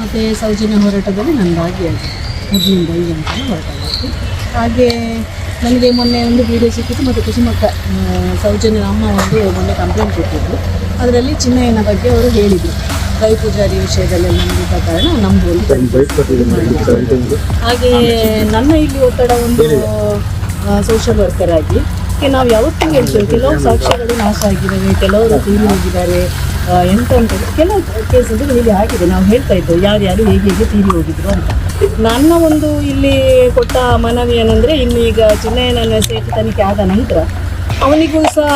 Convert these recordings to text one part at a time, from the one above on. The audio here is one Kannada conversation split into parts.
ಮತ್ತು ಸೌಜನ್ಯ ಹೋರಾಟದಲ್ಲಿ ನನ್ನದಾಗಿ ಭಾಗಿಯಾಗಿ ಮೊದಲಿಂದ ಈಗ ಅಂತ ಹೊರಟಾಗಿತ್ತು ಹಾಗೆ ನನಗೆ ಮೊನ್ನೆ ಒಂದು ವಿಡಿಯೋ ಸಿಕ್ಕಿತ್ತು ಮತ್ತು ಕುಸುಮಕ್ಕ ಸೌಜನ್ಯ ಅಮ್ಮ ಒಂದು ಮೊನ್ನೆ ಕಂಪ್ಲೇಂಟ್ ಕೊಟ್ಟಿದ್ದರು ಅದರಲ್ಲಿ ಚಿನ್ನಯ್ಯನ ಬಗ್ಗೆ ಅವರು ಹೇಳಿದರು. ಕೈ ಪೂಜಾರಿ ವಿಷಯದಲ್ಲಿ ನಂಬಿದ ಕಾರಣ ನಮ್ಮದು ಹಾಗೆ ನನ್ನ ಇಲ್ಲಿ ಒತ್ತಡ ಒಂದು ಸೋಷಿಯಲ್ ವರ್ಕರ್ ಆಗಿ ನಾವು ಯಾವತ್ತೂ ಹೇಳ್ತೇವೆ, ಕೆಲವು ಸಾಕ್ಷ್ಯಗಳು ನಾಶ ಆಗಿದ್ದಾವೆ, ಕೆಲವರು ತೀರಿ ಹೋಗಿದ್ದಾರೆ ಅಂತ ಕೆಲವು ಕೇಸಲ್ಲಿ ಹೇಳಿ ಆಗಿದೆ. ನಾವು ಹೇಳ್ತಾ ಇದ್ದೇವೆ ಯಾರ್ಯಾರು ಹೇಗೆ ಹೇಗೆ ತೀರಿ ಹೋಗಿದ್ರು ಅಂತ. ನನ್ನ ಒಂದು ಇಲ್ಲಿ ಕೊಟ್ಟ ಮನವಿ ಏನಂದರೆ, ಇನ್ನು ಈಗ ಚಿನ್ನಯ್ಯನ ಸೇತು ತನಿಖೆ ಆದ ನಂತರ ಅವನಿಗೂ ಸಹ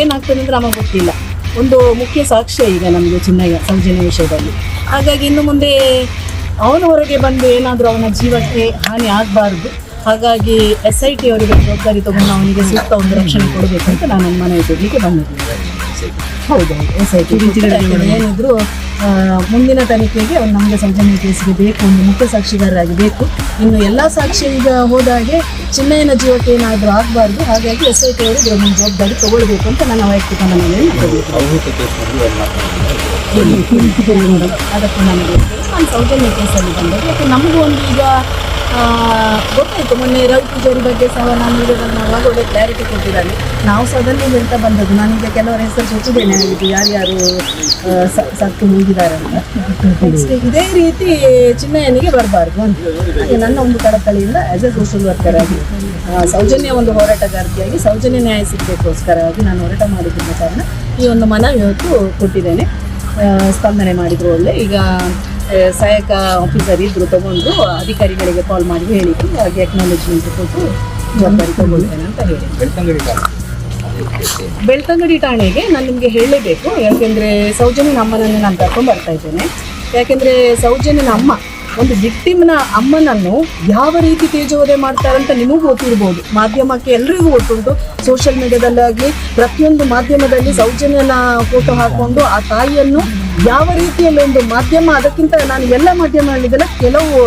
ಏನಾಗ್ತದೆ ಅಂದರೆ ನಮಗೆ ಗೊತ್ತಿಲ್ಲ. ಒಂದು ಮುಖ್ಯ ಸಾಕ್ಷ್ಯ ಈಗ ನಮಗೆ ಚಿನ್ನಯ್ಯ ಸೌಜನ್ಯ ವಿಷಯದಲ್ಲಿ. ಹಾಗಾಗಿ ಇನ್ನು ಮುಂದೆ ಅವನ ಹೊರಗೆ ಬಂದು ಏನಾದರೂ ಅವನ ಜೀವಕ್ಕೆ ಹಾನಿ ಆಗಬಾರ್ದು. ಹಾಗಾಗಿ ಎಸ್ ಐ ಟಿ ಅವರಿಗೆ ಜವಾಬ್ದಾರಿ ತಗೊಂಡು ಅವನಿಗೆ ಸೂಕ್ತ ಒಂದು ರಕ್ಷಣೆ ಕೊಡಬೇಕು ಅಂತ ನಾನು ಮನವಿ ಕೊಡಲಿಕ್ಕೆ ಬಂದಿದ್ದೀನಿ. ಹೌದು ಎಸ್ ಐ ಟಿ ಏನಿದ್ರು ಮುಂದಿನ ತನಿಖೆಗೆ ಅವ್ರು ನಮಗೆ ಸೌಜನ್ಯ ಕೇಸಿಗೆ ಬೇಕು ಒಂದು ಮುಖ್ಯ ಸಾಕ್ಷಿಗಾರರಾಗಿ ಬೇಕು. ಇನ್ನು ಎಲ್ಲ ಸಾಕ್ಷಿ ಈಗ ಹೋದಾಗೆ ಚಿನ್ನಯ್ಯನ ಜೀವಕ್ಕೆ ಏನಾದರೂ ಆಗಬಾರ್ದು ಹಾಗಾಗಿ ಎಸ್ ಐ ಟಿ ಅವರು ಇದರ ಒಂದು ಜವಾಬ್ದಾರಿ ತಗೊಳ್ಬೇಕು ಅಂತ ನನ್ನ ವೈಯಕ್ತಿಕ ಮನವಿಯಲ್ಲಿ ಅದಕ್ಕೂ ನಮಗೆ ನಾನು ಸೌಜನ್ಯ ಕೇಸಲ್ಲಿ ಬಂದಾಗ ಯಾಕೆ ನಮಗೂ ಒಂದು ಈಗ ಗೊತ್ತಾಯಿತು, ಮೊನ್ನೆ ರವಿ ಪೂಜಾರಿ ಬಗ್ಗೆ ಸಹ ನಾನು ವಿಡಿಯೋದಲ್ಲಿ ಮಾಡುವಾಗ ಒಳ್ಳೆ ಕ್ಲಾರಿಟಿ ಕೊಟ್ಟಿದ್ದಾನೆ ನಾವು ಅದರಲ್ಲಿ ಹೇಳ್ತಾ ಬಂದದ್ದು. ನಾನೀಗ ಕೆಲವರ ಹೆಸರು ಸೂಚಿದ್ದೇನೆ ಆಗಿದ್ದು ಯಾರ್ಯಾರು ಸತ್ತು ಹೋಗಿದ್ದಾರೆ ಅಂತ. ಇದೇ ರೀತಿ ಚಿನ್ನಯ್ಯನಿಗೆ ಬರಬಾರ್ದು ಅಂತ. ಹಾಗೆ ನನ್ನ ಒಂದು ಕಳಕಳಿಯಿಂದ ಆ್ಯಸ್ ಎ ಸೋಷಿಯಲ್ ವರ್ಕರ್ ಆಗಿ ಸೌಜನ್ಯ ಒಂದು ಹೋರಾಟಗಾರ್ತಿಯಾಗಿ, ಸೌಜನ್ಯ ನ್ಯಾಯ ಸಿಗಬೇಕೋಸ್ಕರವಾಗಿ ನಾನು ಹೋರಾಟ ಮಾಡಿದ್ದ ಕಾರಣ ಈ ಒಂದು ಮನವಿ ಇವತ್ತು ಕೊಟ್ಟಿದ್ದೇನೆ. ಸ್ಪಂದನೆ ಮಾಡಿದ್ರು ಒಳ್ಳೆ. ಈಗ ಸಹಾಯಕ ಆಫೀಸರ್ ಇದ್ರು ತಗೊಂಡು ಅಧಿಕಾರಿಗಳಿಗೆ ಕಾಲ್ ಮಾಡಿ ಹೇಳಿದ್ರು ಹಾಗೆ ಅಕ್ನಾಲೇಜ್ಮೆಂಟ್ ಕೊಟ್ಟು ಜವಾಬ್ದಾರಿ ತಗೊಳ್ತೇನೆ ಅಂತ ಹೇಳಿ ಬೆಳ್ತಂಗಡಿ ಠಾಣೆಗೆ ನಾನು ನಿಮಗೆ ಹೇಳಲೇಬೇಕು ಯಾಕೆಂದರೆ ಸೌಜನ್ಯನ ಅಮ್ಮನನ್ನು ನಾನು ಕರ್ಕೊಂಡು ಬರ್ತಾ ಇದ್ದೇನೆ. ಯಾಕೆಂದರೆ ಸೌಜನ್ಯನ ಅಮ್ಮ ಒಂದು ವಿಕ್ಟಿಮ್ನ ಅಮ್ಮನನ್ನು ಯಾವ ರೀತಿ ತೇಜೋದೆ ಮಾಡ್ತಾರೆ ಅಂತ ನಿಮಗೂ ಗೊತ್ತಿರ್ಬೋದು. ಮಾಧ್ಯಮಕ್ಕೆ ಎಲ್ರಿಗೂ ಗೊತ್ತುಂಟು. ಸೋಷಿಯಲ್ ಮೀಡಿಯಾದಲ್ಲಾಗಲಿ ಪ್ರತಿಯೊಂದು ಮಾಧ್ಯಮದಲ್ಲಿ ಸೌಜನ್ಯನ ಫೋಟೋ ಹಾಕೊಂಡು ಆ ತಾಯಿಯನ್ನು ಯಾವ ರೀತಿಯಲ್ಲಿ ಒಂದು ಮಾಧ್ಯಮ, ಅದಕ್ಕಿಂತ ನಾನು ಎಲ್ಲ ಮಾಧ್ಯಮಗಳಿಗೆಲ್ಲ ಕೆಲವು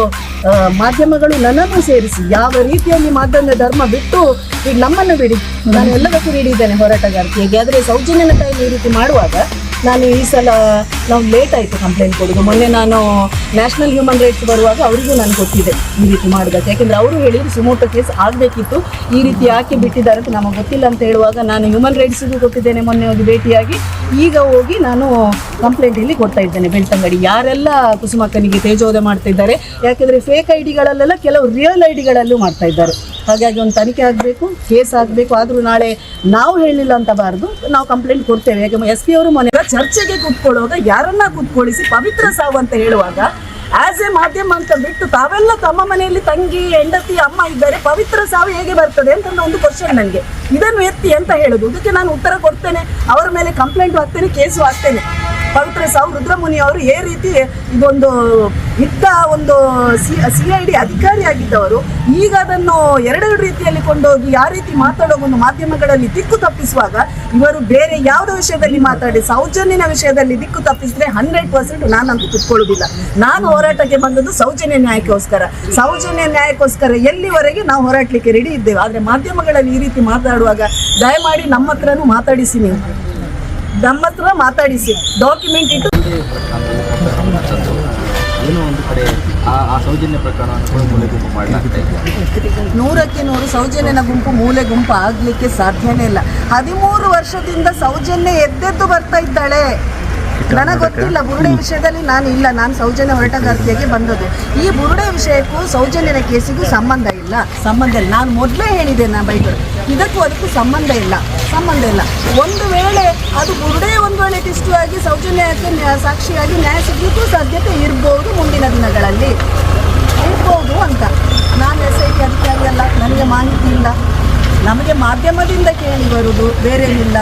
ಮಾಧ್ಯಮಗಳು ನನ್ನನ್ನು ಸೇರಿಸಿ ಯಾವ ರೀತಿಯಲ್ಲಿ ಮಾಧ್ಯಮ ಧರ್ಮ ಬಿಟ್ಟು ಈಗ ನಮ್ಮನ್ನು ಬಿಡಿ. ನಾನು ಎಲ್ಲದಕ್ಕೂ ನೀಡಿದ್ದೇನೆ ಹೋರಾಟಗಾರ್ತಿಯಾಗಿ ಆದರೆ ಸೌಜನ್ಯನ ತಾಯಿ ಈ ರೀತಿ ಮಾಡುವಾಗ ನಾನು ಈ ಸಲ ನಾವು ಲೇಟ್ ಆಯಿತು ಕಂಪ್ಲೇಂಟ್ ಕೊಡೋದು. ಮೊನ್ನೆ ನಾನು ನ್ಯಾಷನಲ್ ಹ್ಯೂಮನ್ ರೈಟ್ಸ್ ಬರುವಾಗ ಅವರಿಗೂ ನಾನು ಕೊಟ್ಟಿದ್ದೆ ಈ ರೀತಿ ಮಾಡೋದಕ್ಕೆ. ಯಾಕೆಂದರೆ ಅವರು ಹೇಳಿದ್ರು ಸುಮೋಟೋ ಕೇಸ್ ಆಗಬೇಕಿತ್ತು. ಈ ರೀತಿ ಯಾಕೆ ಬಿಟ್ಟಿದ್ದಾರೆ ಅಂತ ನಮಗೆ ಗೊತ್ತಿಲ್ಲ ಅಂತ ಹೇಳುವಾಗ ನಾನು ಹ್ಯೂಮನ್ ರೈಟ್ಸಿಗೂ ಕೊಟ್ಟಿದ್ದೇನೆ ಮೊನ್ನೆ ಹೋಗಿ ಭೇಟಿಯಾಗಿ. ಈಗ ಹೋಗಿ ನಾನು ಕಂಪ್ಲೇಂಟ್ ಇಲ್ಲಿ ಕೊಡ್ತಾ ಇದ್ದೇನೆ ಬೆಳ್ತಂಗಡಿ. ಯಾರೆಲ್ಲ ಕುಸುಮಕ್ಕನಿಗೆ ತೇಜೋದೆ ಮಾಡ್ತಾ ಇದ್ದಾರೆ ಯಾಕೆಂದರೆ ಫೇಕ್ ಐ ಡಿಗಳಲ್ಲೆಲ್ಲ ಕೆಲವು ರಿಯಲ್ ಐ ಡಿಗಳಲ್ಲೂ ಮಾಡ್ತಾ ಇದ್ದಾರೆ. ಹಾಗಾಗಿ ಒಂದು ತನಿಖೆ ಆಗಬೇಕು, ಕೇಸ್ ಆಗಬೇಕು, ಆದರೂ ನಾಳೆ ನಾವು ಹೇಳಿಲ್ಲ ಅಂತ ಬಾರದು ನಾವು ಕಂಪ್ಲೇಂಟ್ ಕೊಡ್ತೇವೆ. ಯಾಕೆ ಎಸ್ ಪಿ ಅವರು ಮೊನ್ನೆ ಚರ್ಚೆಗೆ ಕೂತ್ಕೊಳ್ಳುವಾಗ ಯಾರನ್ನ ಕೂತ್ಕೊಳ್ಳಿಸಿ ಪವಿತ್ರ ಸಾವು ಅಂತ ಹೇಳುವಾಗ ಆಸ್ ಎ ಮಾಧ್ಯಮ ಅಂತ ಬಿಟ್ಟು ತಾವೆಲ್ಲ ತಮ್ಮ ಮನೆಯಲ್ಲಿ ತಂಗಿ, ಹೆಂಡತಿ, ಅಮ್ಮ ಇದ್ದಾರೆ, ಪವಿತ್ರ ಸಾವು ಹೇಗೆ ಬರ್ತದೆ ಅಂತ ಒಂದು ಕ್ವಶನ್ ನನಗೆ. ಇದನ್ನು ಎತ್ತಿ ಅಂತ ಹೇಳೋದು? ಇದಕ್ಕೆ ನಾನು ಉತ್ತರ ಕೊಡ್ತೇನೆ, ಅವರ ಮೇಲೆ ಕಂಪ್ಲೇಂಟ್ ಹಾಕ್ತೇನೆ ಕೇಸು ಹಾಕ್ತೇನೆ. ಪವಿತ್ರ ಸಾವು ರುದ್ರಮುನಿ ಅವರು ಏ ರೀತಿ ಇದೊಂದು ಇದ್ದ ಒಂದು ಸಿ ಸಿ ಐ ಡಿ ಅಧಿಕಾರಿಯಾಗಿದ್ದವರು. ಈಗ ಅದನ್ನು ಎರಡೆರಡು ರೀತಿಯಲ್ಲಿ ಕೊಂಡೋಗಿ ಯಾವ ರೀತಿ ಮಾತಾಡೋ ಒಂದು ಮಾಧ್ಯಮಗಳಲ್ಲಿ ದಿಕ್ಕು ತಪ್ಪಿಸುವಾಗ ಇವರು ಬೇರೆ ಯಾವುದೋ ವಿಷಯದಲ್ಲಿ ಮಾತಾಡಿ, ಸೌಜನ್ಯನ ವಿಷಯದಲ್ಲಿ ದಿಕ್ಕು ತಪ್ಪಿಸಿದ್ರೆ ಹಂಡ್ರೆಡ್ ಪರ್ಸೆಂಟ್ ನಾನಂತೂ ಕುತ್ಕೊಳ್ಳುವುದಿಲ್ಲ. ನಾನು ಹೋರಾಟಕ್ಕೆ ಬಂದದ್ದು ಸೌಜನ್ಯ ನ್ಯಾಯಕ್ಕೋಸ್ಕರ. ಸೌಜನ್ಯ ನ್ಯಾಯಕ್ಕೋಸ್ಕರ ಎಲ್ಲಿವರೆಗೆ ನಾವು ಹೋರಾಟಲಿಕ್ಕೆ ರೆಡಿ ಇದ್ದೇವೆ. ಆದರೆ ಮಾಧ್ಯಮಗಳಲ್ಲಿ ಈ ರೀತಿ ಮಾತಾಡುವಾಗ ದಯಮಾಡಿ ನಮ್ಮ ಹತ್ರನೂ ಮಾತಾಡಿಸಿ ನೀವು. ನಮ್ಮ ಹತ್ರ ಮಾತಾಡಿಸಿ. ಡಾಕ್ಯುಮೆಂಟ್ ಇಟ್ಟು. ಏನೋ ಒಂದು ಕಡೆ ಆ ಆ ಸೌಜನ್ಯ ಪ್ರಕರಣವನ್ನು ಕೂಡ ಮೂಲೆ ಗುಂಪು ಮಾಡಲಾಗ್ತಾ ಇದೆ. ನೂರಕ್ಕೆ ನೂರು ಸೌಜನ್ಯನ ಗುಂಪು ಮೂಲೆ ಗುಂಪು ಆಗ್ಲಿಕ್ಕೆ ಸಾಧ್ಯನೇ ಇಲ್ಲ. ಹದಿಮೂರು ವರ್ಷದಿಂದ ಸೌಜನ್ಯ ಎದ್ದೆದ್ದು ಬರ್ತಾ ಇದ್ದಾಳೆ. ನನಗೆ ಗೊತ್ತಿಲ್ಲ ಬುರುಡೆ ವಿಷಯದಲ್ಲಿ ನಾನು ಇಲ್ಲ ನಾನು ಸೌಜನ್ಯ ಹೊರಟಗಾರ್ತಿಯಾಗಿ ಬಂದದ್ದು. ಈ ಬುರುಡೆ ವಿಷಯಕ್ಕೂ ಸೌಜನ್ಯನ ಕೇಸಿಗೂ ಸಂಬಂಧ ಇಲ್ಲ. ಸಂಬಂಧ ಇಲ್ಲ. ನಾನು ಮೊದಲೇ ಹೇಳಿದೆ ನಾ ಬೈಕರು ಇದಕ್ಕೂ ಅದಕ್ಕೂ ಸಂಬಂಧ ಇಲ್ಲ. ಸಂಬಂಧ ಇಲ್ಲ. ಒಂದು ವೇಳೆ ಅದು ಬುರುಡೆ ಒಂದು ವೇಳೆ ಟಿಸ್ಟು ಆಗಿ ಸೌಜನ್ಯಕ್ಕೆ ನ್ಯಾ- ಸಾಕ್ಷಿಯಾಗಿ ನ್ಯಾಯ ಸಿಗಲಿಕ್ಕೂ ಸಾಧ್ಯತೆ ಇರ್ಬೋದು ಮುಂದಿನ ದಿನಗಳಲ್ಲಿ. ಇರ್ಬೋದು ಅಂತ. ನಾನು ಎಸ್ ಐ ಟಿ ಅಧಿಕಾರಿ ಅಲ್ಲ ನನಗೆ ಮಾಹಿತಿ ಇಲ್ಲ. ನಮಗೆ ಮಾಧ್ಯಮದಿಂದ ಕೇಳಿ ಬರುವುದು ಬೇರೆ ಏನಿಲ್ಲ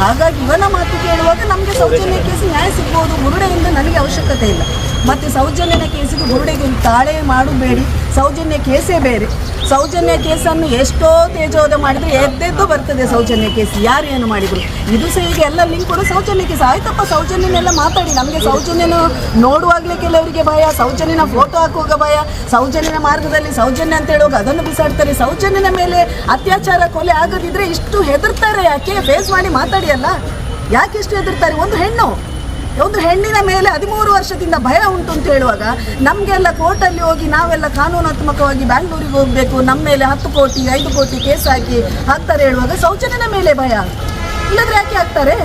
ಹಾಗಾಗಿ ಇವನ ಮಾತು ಕೇಳುವಾಗ ನಮಗೆ ಸೌಜನ್ಯ ಕೇಸು ನ್ಯಾಯ ಸಿಗ್ಬೋದು, ಮುರುಡೆಯಿಂದ ನನಗೆ ಅವಶ್ಯಕತೆ ಇಲ್ಲ. ಮತ್ತು ಸೌಜನ್ಯನ ಕೇಸಿಗೆ ಮುರುಡೆಗೆ ತಾಳೆ ಮಾಡಬೇಡಿ ಸೌಜನ್ಯ ಕೇಸೇ ಬೇರೆ. ಸೌಜನ್ಯ ಕೇಸನ್ನು ಎಷ್ಟೋ ತೇಜೋದ ಮಾಡಿದರೆ ಎದ್ದೆದ್ದು ಬರ್ತದೆ ಸೌಜನ್ಯ ಕೇಸ್. ಯಾರು ಏನು ಮಾಡಿದ್ರು? ಇದು ಸಹ ಈಗ ಎಲ್ಲ ಲಿಂಕ್ ಕೂಡ. ಸೌಜನ್ಯ ಕೇಸ್ ಆಯ್ತಪ್ಪ, ಸೌಜನ್ಯನೆಲ್ಲ ಮಾತಾಡಿ. ನಮಗೆ ಸೌಜನ್ಯನ ನೋಡುವಾಗಲೇ ಕೆಲವರಿಗೆ ಭಯ, ಸೌಜನ್ಯನ ಫೋಟೋ ಹಾಕುವಾಗ ಭಯ, ಸೌಜನ್ಯನ ಮಾರ್ಗದಲ್ಲಿ ಸೌಜನ್ಯ ಅಂತ ಹೇಳುವಾಗ ಅದನ್ನು ಬಿಸಾಡ್ತಾರೆ. ಸೌಜನ್ಯನ ಮೇಲೆ ಅತ್ಯಾಚಾರ ಕೊಲೆ ಆಗದಿದ್ರೆ ಇಷ್ಟು ಹೆದರ್ತಾರೆ ಯಾಕೆ? ಫೇಸ್ ಮಾಡಿ ಮಾತಾಡಿ ಅಲ್ಲ. ಯಾಕೆ ಇಷ್ಟು ಹೆದರ್ತಾರೆ? ಒಂದು ಹೆಣ್ಣು. ಒಂದು ಹೆಣ್ಣಿನ ಮೇಲೆ ಹದಿಮೂರು ವರ್ಷದಿಂದ ಭಯ ಉಂಟು ಅಂತ ಹೇಳುವಾಗ ನಮಗೆಲ್ಲ ಕೋರ್ಟಲ್ಲಿ ಹೋಗಿ ನಾವೆಲ್ಲ ಕಾನೂನಾತ್ಮಕವಾಗಿ ಬ್ಯಾಂಗ್ಳೂರಿಗೆ ಹೋಗಬೇಕು ನಮ್ಮ ಮೇಲೆ ಹತ್ತು ಕೋಟಿ, ಐದು ಕೋಟಿ ಕೇಸ್ ಹಾಕಿ ಹಾಕ್ತಾರೆ ಹೇಳುವಾಗ ಸೌಜನ್ಯನ ಮೇಲೆ ಭಯ. ಇಲ್ಲದ್ರೆ ಯಾಕೆ ಹಾಕ್ತಾರೆ?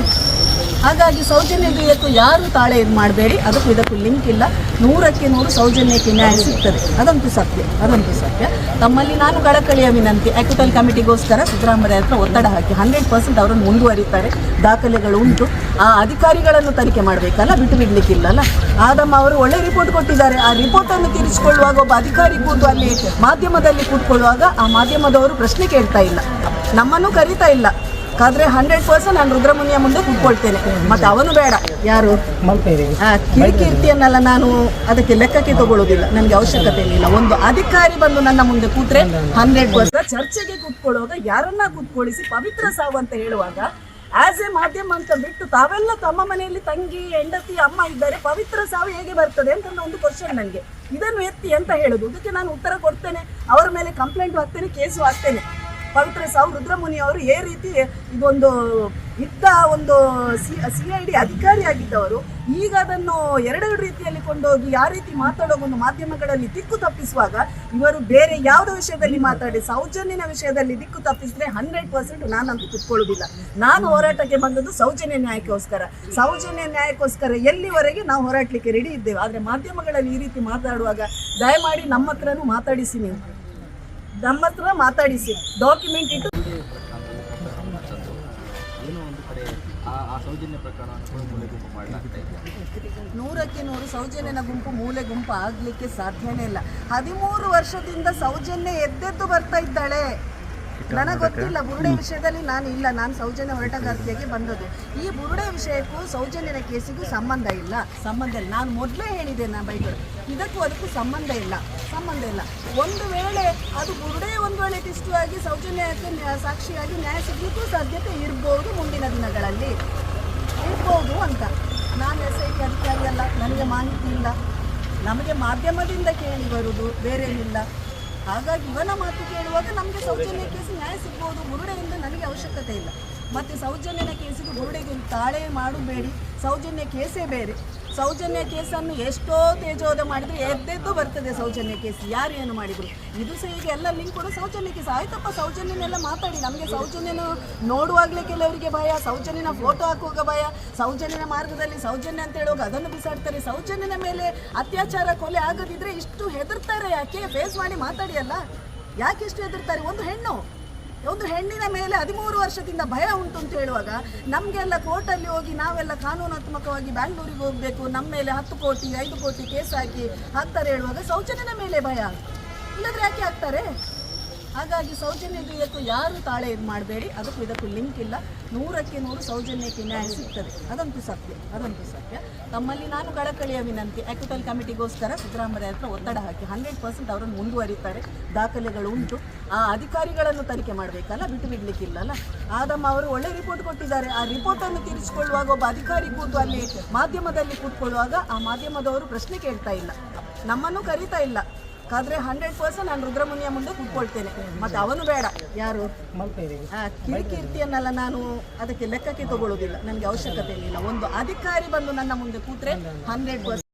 ಹಾಗಾಗಿ ಸೌಜನ್ಯ ಇದಕ್ಕೂ ಯಾರು ತಾಳೆ ಇದು ಮಾಡಬೇಡಿ. ಅದಕ್ಕೂ ಇದಕ್ಕೂ ಲಿಂಕ್ ಇಲ್ಲ. ನೂರಕ್ಕೆ ನೂರು ಸೌಜನ್ಯಕ್ಕೆ ನ್ಯಾಯ ಸಿಗ್ತದೆ. ಅದಂತೂ ಸತ್ಯ. ಅದಂತೂ ಸತ್ಯ. ತಮ್ಮಲ್ಲಿ ನಾನು ಕಳಕಳಿಯ ವಿನಂತಿ ಆಕ್ಯುಟಲ್ ಕಮಿಟಿಗೋಸ್ಕರ ಸಿದ್ದರಾಮಯ್ಯ ಹತ್ರ ಒತ್ತಡ ಹಾಕಿ ಹಂಡ್ರೆಡ್ ಪರ್ಸೆಂಟ್ ಅವರನ್ನು ಮುಂದುವರಿತಾರೆ ದಾಖಲೆಗಳು ಉಂಟು. ಆ ಅಧಿಕಾರಿಗಳನ್ನು ತನಿಖೆ ಮಾಡಬೇಕಲ್ಲ? ಬಿಟ್ಟು ಬಿಡಲಿಕ್ಕಿಲ್ಲಲ್ಲ? ಆದಮ್ಮ ಅವರು ಒಳ್ಳೆ ರಿಪೋರ್ಟ್ ಕೊಟ್ಟಿದ್ದಾರೆ. ಆ ರಿಪೋರ್ಟನ್ನು ತೀರಿಸಿಕೊಳ್ಳುವಾಗ ಒಬ್ಬ ಅಧಿಕಾರಿ ಕೂತು ಅಲ್ಲಿ ಮಾಧ್ಯಮದಲ್ಲಿ ಕೂತ್ಕೊಳ್ಳುವಾಗ ಆ ಮಾಧ್ಯಮದವರು ಪ್ರಶ್ನೆ ಕೇಳ್ತಾ ಇಲ್ಲ. ನಮ್ಮನ್ನು ಕರೀತಾ ಇಲ್ಲ. ಕಾದ್ರೆ ಹಂಡ್ರೆಡ್ ಪರ್ಸೆಂಟ್ ನಾನು ರುದ್ರಮುನಿಯ ಮುಂದೆ ಕೂತ್ಕೊಳ್ತೇನೆ. ಮತ್ತೆ ಅವನು ಬೇಡ. ಯಾರು? ಕಿರಿಕೀರ್ತಿಯನ್ನೆಲ್ಲ ನಾನು ಅದಕ್ಕೆ ಲೆಕ್ಕಕ್ಕೆ ತಗೊಳ್ಳೋದಿಲ್ಲ ನನಗೆ ಅವಶ್ಯಕತೆ ಇಲ್ಲ ಒಂದು ಅಧಿಕಾರಿ ಬಂದು ನನ್ನ ಮುಂದೆ ಕೂತ್ರೆ ಹಂಡ್ರೆಡ್ ಪರ್ಸೆಂಟ್ ಚರ್ಚೆಗೆ ಕೂತ್ಕೊಳ್ಳುವಾಗ ಯಾರನ್ನ ಕೂತ್ಕೊಳ್ಳಿಸಿ ಪವಿತ್ರ ಸಾವು ಅಂತ ಹೇಳುವಾಗ ಆಸ್ ಎ ಮಾಧ್ಯಮ ಅಂತ ಬಿಟ್ಟು ತಾವೆಲ್ಲ ತಮ್ಮ ಮನೆಯಲ್ಲಿ ತಂಗಿ ಹೆಂಡತಿ ಅಮ್ಮ ಇದ್ದಾರೆ. ಪವಿತ್ರ ಸಾವು ಹೇಗೆ ಬರ್ತದೆ ಅಂತ ಒಂದು ಕ್ವಶನ್ ನನಗೆ. ಇದನ್ನು ಎತ್ತಿ ಅಂತ ಹೇಳುದು? ಇದಕ್ಕೆ ನಾನು ಉತ್ತರ ಕೊಡ್ತೇನೆ. ಅವರ ಮೇಲೆ ಕಂಪ್ಲೇಂಟ್ ಹಾಕ್ತೇನೆ ಕೇಸು ಹಾಕ್ತೇನೆ. ಪವಿತ್ರ ಸಾವು ರುದ್ರಮುನಿ ಅವರು ಏ ರೀತಿ ಇದೊಂದು ಇದ್ದ ಒಂದು ಸಿ ಸಿ ಐ ಡಿ ಅಧಿಕಾರಿಯಾಗಿದ್ದವರು. ಈಗ ಅದನ್ನು ಎರಡೆರಡು ರೀತಿಯಲ್ಲಿ ಕೊಂಡೋಗಿ ಯಾವ ರೀತಿ ಮಾತಾಡೋ ಒಂದು ಮಾಧ್ಯಮಗಳಲ್ಲಿ ದಿಕ್ಕು ತಪ್ಪಿಸುವಾಗ ಇವರು ಬೇರೆ ಯಾವುದೋ ವಿಷಯದಲ್ಲಿ ಮಾತಾಡಿ ಸೌಜನ್ಯನ ವಿಷಯದಲ್ಲಿ ದಿಕ್ಕು ತಪ್ಪಿಸಿದ್ರೆ ಹಂಡ್ರೆಡ್ ಪರ್ಸೆಂಟ್ ನಾನಂತೂ ಕುತ್ಕೊಳ್ಳೋದಿಲ್ಲ ನಾನು ಹೋರಾಟಕ್ಕೆ ಬಂದದ್ದು ಸೌಜನ್ಯ ನ್ಯಾಯಕ್ಕೋಸ್ಕರ. ಸೌಜನ್ಯ ನ್ಯಾಯಕ್ಕೋಸ್ಕರ ಎಲ್ಲಿವರೆಗೆ ನಾವು ಹೋರಾಟಲಿಕ್ಕೆ ರೆಡಿ ಇದ್ದೇವೆ? ಆದರೆ ಮಾಧ್ಯಮಗಳಲ್ಲಿ ಈ ರೀತಿ ಮಾತಾಡುವಾಗ ದಯಮಾಡಿ ನಮ್ಮ ಹತ್ರನೂ ಮಾತಾಡಿಸಿ ನೀವು. ನಮ್ಮ ಹತ್ರ ಮಾತಾಡಿಸಿ. ಡಾಕ್ಯುಮೆಂಟ್ ಇಟ್ಟು. ಏನೋ ಒಂದು ಕಡೆ ಆ ಆ ಸೌಜನ್ಯ ಪ್ರಕರಣವನ್ನು ಕೂಡ ಮೂಲೆ ಗುಂಪು ಮಾಡಲಾಗ್ತಾ ಇದೆ. ನೂರಕ್ಕೆ ನೂರು ಸೌಜನ್ಯನ ಗುಂಪು ಮೂಲೆ ಗುಂಪು ಆಗ್ಲಿಕ್ಕೆ ಸಾಧ್ಯನೇ ಇಲ್ಲ. ಹದಿಮೂರು ವರ್ಷದಿಂದ ಸೌಜನ್ಯ ಎದ್ದೆದ್ದು ಬರ್ತಾ ಇದ್ದಾಳೆ. ನನಗೆ ಗೊತ್ತಿಲ್ಲ ಬುರುಡೆ ವಿಷಯದಲ್ಲಿ ನಾನು ಇಲ್ಲ ನಾನು ಸೌಜನ್ಯ ಹೋರಾಟಗಾರ್ತಿಯಾಗಿ ಬಂದದ್ದು. ಈ ಬುರುಡೆ ವಿಷಯಕ್ಕೂ ಸೌಜನ್ಯನ ಕೇಸಿಗೂ ಸಂಬಂಧ ಇಲ್ಲ. ಸಂಬಂಧ ಇಲ್ಲ. ನಾನು ಮೊದಲೇ ಹೇಳಿದೆ ನಾನು ಬೈಗಳು ಇದಕ್ಕೂ ಅದಕ್ಕೂ ಸಂಬಂಧ ಇಲ್ಲ. ಸಂಬಂಧ ಇಲ್ಲ. ಒಂದು ವೇಳೆ ಅದು ಬುರುಡೆ ಒಂದು ವೇಳೆ ಟಿಸ್ಟು ಆಗಿ ಸೌಜನ್ಯಕ್ಕೆ ನ್ಯಾ- ಸಾಕ್ಷಿಯಾಗಿ ನ್ಯಾಯ ಸಿಗಲಿಕ್ಕೂ ಸಾಧ್ಯತೆ ಇರ್ಬೋದು ಮುಂದಿನ ದಿನಗಳಲ್ಲಿ. ಇರ್ಬೋದು ಅಂತ. ನಾನು ಎಸ್ ಐ ಟಿ ಅಧಿಕಾರಿ ಅಲ್ಲ ನನಗೆ ಮಾಹಿತಿ ಇಲ್ಲ. ನಮಗೆ ಮಾಧ್ಯಮದಿಂದ ಕೇಳಿ ಬರುವುದು ಬೇರೇನಿಲ್ಲ. ಹಾಗಾಗಿ ಇವನ ಮಾತು ಕೇಳುವಾಗ ನಮಗೆ ಸೌಜನ್ಯ ಕೇಸು ನ್ಯಾಯ ಸಿಗ್ಬೋದು, ಮುರುಡೆಯಿಂದ ನನಗೆ ಅವಶ್ಯಕತೆ ಇಲ್ಲ. ಮತ್ತು ಸೌಜನ್ಯನ ಕೇಸಿಗೆ ಬುರುಡೆಗೆ ತಾಳೆ ಮಾಡಬೇಡಿ ಸೌಜನ್ಯ ಕೇಸೇ ಬೇರೆ. ಸೌಜನ್ಯ ಕೇಸನ್ನು ಎಷ್ಟೋ ತೇಜೋದ ಮಾಡಿದ್ರೆ ಎದ್ದೆದ್ದು ಬರ್ತದೆ ಸೌಜನ್ಯ ಕೇಸ್. ಯಾರು ಏನು ಮಾಡಿದ್ರು? ಇದು ಸಹ ಈಗ ಎಲ್ಲ ಲಿಂಕ್ ಕೂಡ ಸೌಜನ್ಯ ಕೇಸ್. ಆಯ್ತಪ್ಪ, ಸೌಜನ್ಯನೆಲ್ಲ ಮಾತಾಡಿ. ನಮಗೆ ಸೌಜನ್ಯನ ನೋಡುವಾಗಲೇ ಕೆಲವರಿಗೆ ಭಯ, ಸೌಜನ್ಯನ ಫೋಟೋ ಹಾಕುವಾಗ ಭಯ, ಸೌಜನ್ಯನ ಮಾರ್ಗದಲ್ಲಿ ಸೌಜನ್ಯ ಅಂತ ಹೇಳುವಾಗ ಅದನ್ನು ಬಿಸಾಡ್ತಾರೆ. ಸೌಜನ್ಯನ ಮೇಲೆ ಅತ್ಯಾಚಾರ, ಕೊಲೆ ಆಗದಿದ್ರೆ ಇಷ್ಟು ಹೆದರ್ತಾರೆ ಯಾಕೆ? ಫೇಸ್ ಮಾಡಿ ಮಾತಾಡಿ ಅಲ್ಲ. ಯಾಕೆ ಇಷ್ಟು ಹೆದರ್ತಾರೆ? ಒಂದು ಹೆಣ್ಣು. ಒಂದು ಹೆಣ್ಣಿನ ಮೇಲೆ ಹದಿಮೂರು ವರ್ಷದಿಂದ ಭಯ ಉಂಟು ಅಂತ ಹೇಳುವಾಗ ನಮಗೆಲ್ಲ ಕೋರ್ಟಲ್ಲಿ ಹೋಗಿ ನಾವೆಲ್ಲ ಕಾನೂನಾತ್ಮಕವಾಗಿ ಬ್ಯಾಂಗ್ಳೂರಿಗೆ ಹೋಗಬೇಕು ನಮ್ಮ ಮೇಲೆ ಹತ್ತು ಕೋಟಿ, ಐದು ಕೋಟಿ ಕೇಸ್ ಹಾಕಿ ಹಾಕ್ತಾರೆ ಹೇಳುವಾಗ ಸೌಜನ್ಯನ ಮೇಲೆ ಭಯ. ಇಲ್ಲದ್ರೆ ಯಾಕೆ ಹಾಕ್ತಾರೆ? ಹಾಗಾಗಿ ಸೌಜನ್ಯದ ಇದಕ್ಕೂ ಯಾರು ತಾಳೆ ಇದು ಮಾಡಬೇಡಿ. ಅದಕ್ಕೂ ಇದಕ್ಕೂ ಲಿಂಕ್ ಇಲ್ಲ. ನೂರಕ್ಕೆ ನೂರು ಸೌಜನ್ಯಕ್ಕೆ ನ್ಯಾಯ ಸಿಗ್ತದೆ. ಅದಂತೂ ಸತ್ಯ. ಅದಂತೂ ಸತ್ಯ. ತಮ್ಮಲ್ಲಿ ನಾನು ಕಳಕಳಿಯ ವಿನಂತಿ ಆಕ್ಯುಟಲ್ ಕಮಿಟಿಗೋಸ್ಕರ ಸಿದ್ದರಾಮಯ್ಯ ಹತ್ರ ಒತ್ತಡ ಹಾಕಿ ಹಂಡ್ರೆಡ್ ಪರ್ಸೆಂಟ್ ಅವರನ್ನು ಮುಂದುವರಿತಾರೆ. ದಾಖಲೆಗಳು ಉಂಟು. ಆ ಅಧಿಕಾರಿಗಳನ್ನು ತನಿಖೆ ಮಾಡಬೇಕಲ್ಲ? ಬಿಟ್ಟು ಬಿಡಲಿಕ್ಕಿಲ್ಲಲ್ಲ? ಆದಮ್ಮ ಅವರು ಒಳ್ಳೆ ರಿಪೋರ್ಟ್ ಕೊಟ್ಟಿದ್ದಾರೆ. ಆ ರಿಪೋರ್ಟನ್ನು ತೀರಿಸಿಕೊಳ್ಳುವಾಗ ಒಬ್ಬ ಅಧಿಕಾರಿ ಕೂತು ಅಲ್ಲಿ ಮಾಧ್ಯಮದಲ್ಲಿ ಕೂತ್ಕೊಳ್ಳುವಾಗ ಆ ಮಾಧ್ಯಮದವರು ಪ್ರಶ್ನೆ ಕೇಳ್ತಾ ಇಲ್ಲ. ನಮ್ಮನ್ನು ಕರೀತಾ ಇಲ್ಲ. ಕಾದ್ರೆ ಹಂಡ್ರೆಡ್ ಪರ್ಸೆಂಟ್ ನಾನು ರುದ್ರಮುನಿಯ ಮುಂದೆ ಕೂತ್ಕೊಳ್ತೇನೆ. ಮತ್ತೆ ಅವನು ಬೇಡ. ಯಾರು? ಕಿರಿಕೀರ್ತಿಯನ್ನೆಲ್ಲ ನಾನು ಅದಕ್ಕೆ ಲೆಕ್ಕಕ್ಕೆ ತಗೊಳ್ಳೋದಿಲ್ಲ ನನಗೆ ಅವಶ್ಯಕತೆ ಇಲ್ಲ. ಒಂದು ಅಧಿಕಾರಿ ಬಂದು ನನ್ನ ಮುಂದೆ ಕೂತ್ರೆ ಹಂಡ್ರೆಡ್ ಪರ್ಸೆಂಟ್